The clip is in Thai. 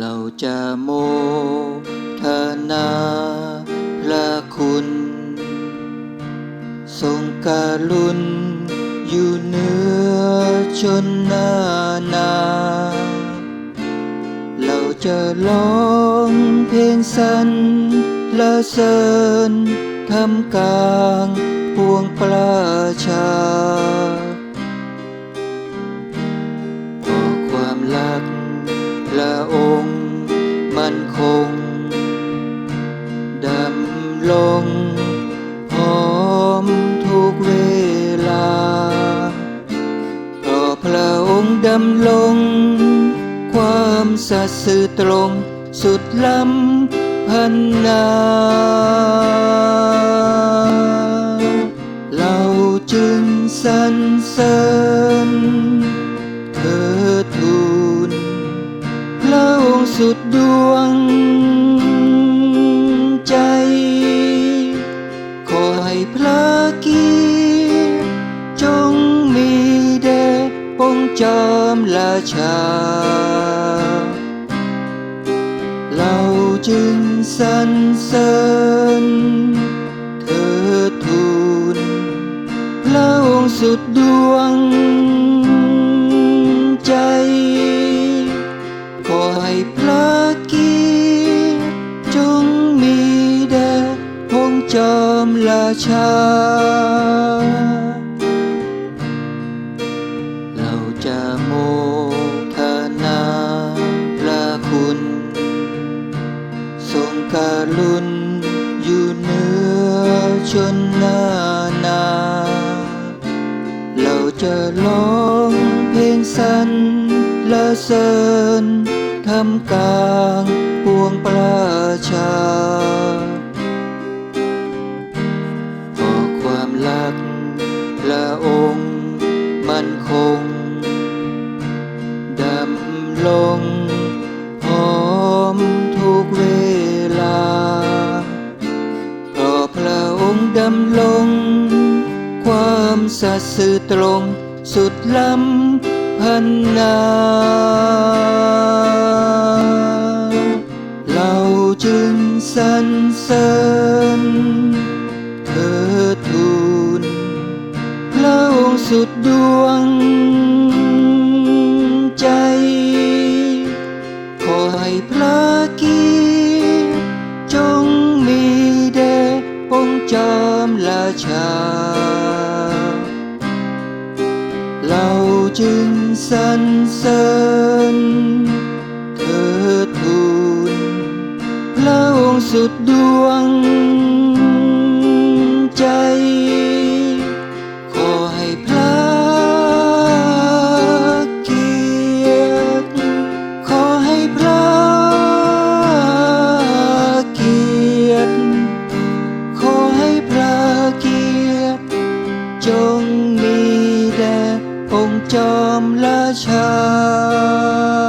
เราจะโมทนาพระคุณ ทรงการุณอยู่เหนือชนนานา เราจะร้องเพลงสรรละเสริญทำกลางปวงประชา พระองค์มันคง ดำลงหอมทุกเวลาเพราะพระองค์ดำลง ความสัตย์สื่อตรงสุดล้ำพันนา สุดดวงใจ ขอให้พระเกียรติจงมีแด่องจอมราชา เราจึงสรรเสริญเถิดทูลพระองค์สุดดวง ชา เราจะโมทนาพระคุณ ทรงการุณอยู่เหนือชนนานา เราจะร้องเพลงสรรละเสริญทำกลางปวงประชา ความรักพระองค์มันคง ดำลงหอมทุกเวลา เพราะพระองค์ดำลง ความสัตย์สื่อตรงสุดล้ำพันนา สุดดวงใจ ขอให้พระกีจงมีแด่องค์จอมราชา เราจึงสรรเสริญเถิดทูลพระองค์สุดดวง องค์จอมราชา